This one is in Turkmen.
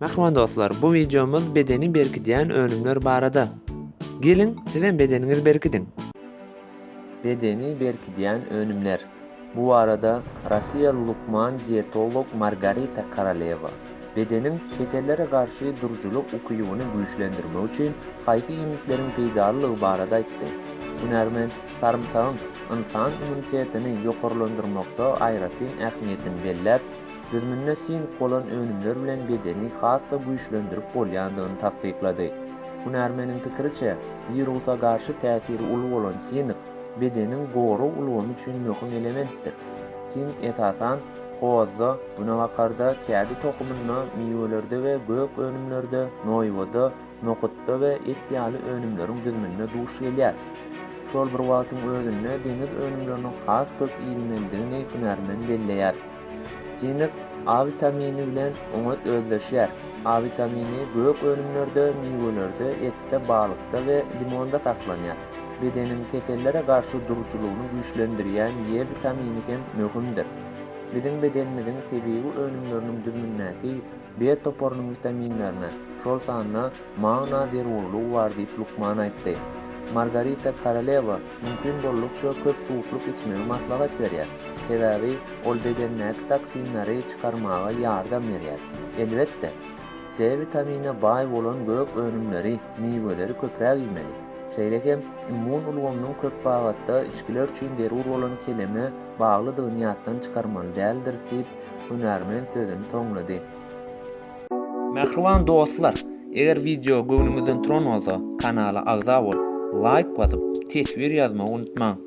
Merhaban dostlar, bu videomuz bedeni berkitýän önümler barada. Gelin, sizin bedeniniz berkidin. Bedeni berkidýän önümler. Bu arada Rossiyalı Lukman diyetolog Margarita Karaleva bedenin kekelere garşy durjuluk ukuyuny güýçlendirmek üçin haýsy ýemlikleriň peýdalylygy barada aýtdy. Hünärmen sarymsaň insan immunitetini ýokarlandyrmakda aýratyn ähmiýetini belläp, Filminde sin bolan önümler bilen bedeni hasda güýçlendirip bolýandygyny tassyklady. Hunarmenin pikiriçe, virusa garşy täsiri uly bolan siýinip bedenin goru ulwamy üçin möhüm elementdir. Sin esasan hozda, bunawakarda, kädi tohumyny miwelerde we gök önümlerde, noýwada, nokutda we etýaly önümleriň düzmünine duş gelýär. Şol bir wagtyň özünde deniz önümleriniň has köp ýylmeldigini hunarmen belleýär. Sinik A vitamini bilen oňa özleşýär. A vitamini gök önümlerde, miwelerde, ette, balykda we limonda saklanýar. Bedenin kesellere garşy duruculugyny güýçlendirýän Y vitamini hem möhümdir. Bizim bedenimizin tebiği önümlerinin düzmündäki B toporunyň vitaminlerine, şol sanna magna zerurluğu var diýip Lukman aýtdy. Margarita Karaleva mümkin bollukça köp tuğukluk içmeni maslahat berýär. Sebäbi ol bedennäki toksinleri çykarmaga ýardam berýär. Elbetde, C vitamini bay bolan gök önümleri, miweleri köpräk ýemeli. Şeýlekem immun ulgamynyň köp bagatda içkiler üçin derur bolan kelimi bagly dünýäden çykarmaly däldir diýip hünärmen sözüni soňlady. Mährwan dostlar, eger video göwnüňizden tron bolsa, kanala agza bol. like batıp tesvir yazmayı unutma.